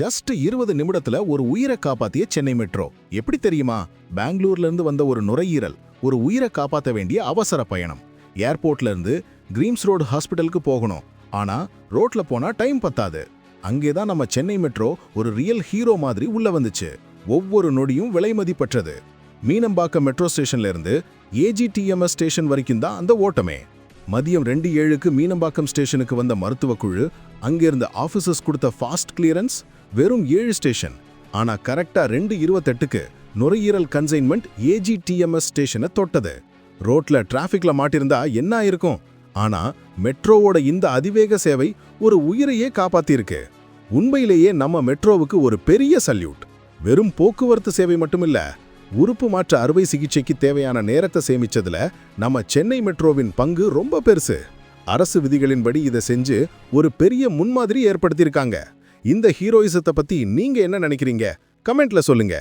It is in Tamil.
ஜஸ்ட் இருபது நிமிடத்துல ஒரு உயிரை காப்பாத்திய சென்னை மெட்ரோ. எப்படி தெரியுமா? பெங்களூர்ல இருந்து வந்த ஒரு நுரையீரல் ஒரு உயிரை காப்பாற்ற வேண்டிய அவசர பயணம். ஏர்போர்ட்ல இருந்து கிரீம்ஸ் ரோடு ஹாஸ்பிட்டலுக்கு போகணும். ஆனா ரோட்ல போனா டைம் பத்தாது. அங்கேதான் நம்ம சென்னை மெட்ரோ ஒரு ரியல் ஹீரோ மாதிரி உள்ள வந்துச்சு. ஒவ்வொரு நொடியும் விலை மதிப்பற்றது. மீனம்பாக்கம் மெட்ரோ ஸ்டேஷன்ல இருந்து ஏஜிடிஎம்எஸ் ஸ்டேஷன் வரைக்கும் தான் அந்த ஓட்டமே. மதியம் ரெண்டு ஏழுக்கு மீனம்பாக்கம் ஸ்டேஷனுக்கு வந்த மருத்துவக் குழு அங்கிருந்த ஆஃபீஸர்ஸ் கொடுத்த ஃபாஸ்ட் கிளியரன்ஸ் வெறும் ஏழு ஸ்டேஷன். ஆனா கரெக்டா ரெண்டு இருபத்தெட்டுக்கு நுரையீரல் கன்சைன்மெண்ட் ஏஜிடிஎம்எஸ் ஸ்டேஷனை தொட்டது. ரோட்ல டிராஃபிக்ல மாட்டிருந்தா என்ன ஆயிருக்கும்? ஆனா மெட்ரோவோட இந்த அதிவேக சேவை ஒரு உயிரையே காப்பாத்திருக்கு. உண்மையிலேயே நம்ம மெட்ரோவுக்கு ஒரு பெரிய சல்யூட். வெறும் போக்குவரத்து சேவை மட்டுமில்ல உறுப்பு மாற்ற அறுவை சிகிச்சைக்கு தேவையான நேரத்தை சேமிச்சதுல நம்ம சென்னை மெட்ரோவின் பங்கு ரொம்ப பெருசு. அரசு விதிகளின்படி இதை செஞ்சு ஒரு பெரிய முன்மாதிரி ஏற்படுத்தியிருக்காங்க. இந்த ஹீரோயிசத்தை பத்தி நீங்க என்ன நினைக்கிறீங்க? கமெண்ட்ல சொல்லுங்க.